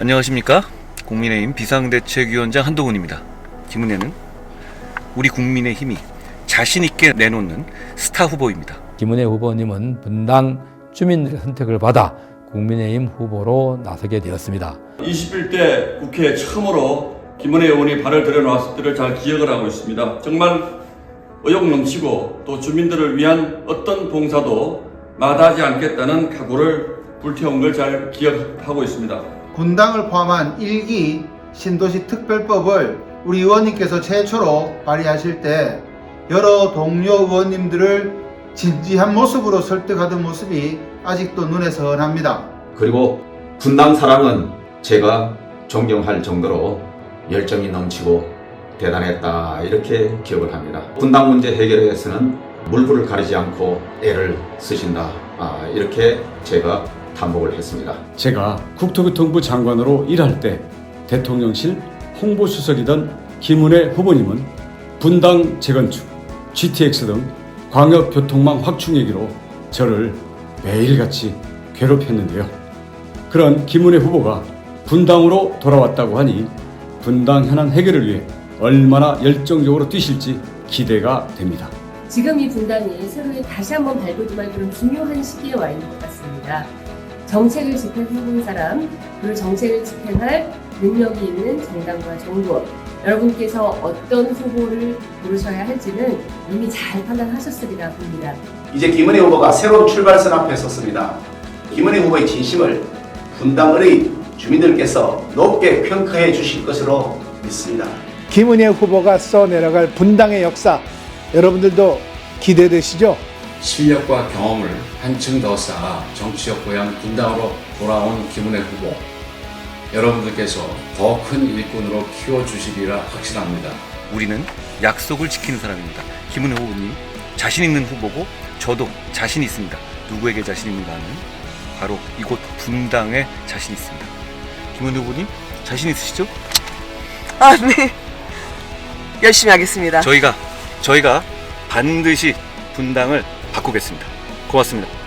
안녕하십니까? 국민의힘 비상대책위원장 한동훈입니다. 김은혜는 우리 국민의 힘이 자신 있게 내놓는 스타 후보입니다. 김은혜 후보님은 분당 주민들의 선택을 받아 국민의힘 후보로 나서게 되었습니다. 21대 국회 처음으로 김은혜 의원이 발을 들여놓았을 때를 잘 기억을 하고 있습니다. 정말 의욕 넘치고 또 주민들을 위한 어떤 봉사도 마다하지 않겠다는 각오를 불태운 걸 잘 기억하고 있습니다. 분당을 포함한 1기 신도시 특별법을 우리 의원님께서 최초로 발의하실 때 여러 동료 의원님들을 진지한 모습으로 설득하던 모습이 아직도 눈에 선합니다. 그리고 분당 사람은 제가 존경할 정도로 열정이 넘치고 대단했다 이렇게 기억을 합니다. 분당 문제 해결에 위해서는 물불을 가리지 않고 애를 쓰신다 아, 이렇게 제가 탐복을 했습니다. 제가 국토교통부 장관으로 일할 때 대통령실 홍보수석이던 김은혜 후보님은 분당 재건축, GTX 등 광역교통망 확충 얘기로 저를 매일같이 괴롭혔는데요. 그런 김은혜 후보가 분당으로 돌아왔다고 하니 분당 현안 해결을 위해 얼마나 열정적으로 뛰실지 기대가 됩니다. 지금 이 분당이 새로이 다시 한번 발돋움할 그런 중요한 시기에 와 있는 것 같습니다. 정책을 집행해본 사람, 그리고 정책을 집행할 능력이 있는 정당과 정부, 여러분께서 어떤 후보를 고르셔야 할지는 이미 잘 판단하셨으리라 봅니다. 이제 김은혜 후보가 새로운 출발선 앞에 섰습니다. 김은혜 후보의 진심을 분당의 주민들께서 높게 평가해 주실 것으로 믿습니다. 김은혜 후보가 써내려갈 분당의 역사 여러분들도 기대되시죠? 실력과 경험을 한층 더 쌓아 정치적 고향 분당으로 돌아온 김은혜 후보. 여러분들께서 더 큰 일꾼으로 키워주시리라 확신합니다. 우리는 약속을 지키는 사람입니다. 김은혜 후보님 자신 있는 후보고 저도 자신 있습니다. 누구에게 자신 있는가는 바로 이곳 분당에 자신 있습니다. 김은혜 후보님 자신 있으시죠? 아, 네. 열심히 하겠습니다. 저희가 저희가 반드시 분당을 바꾸겠습니다. 고맙습니다.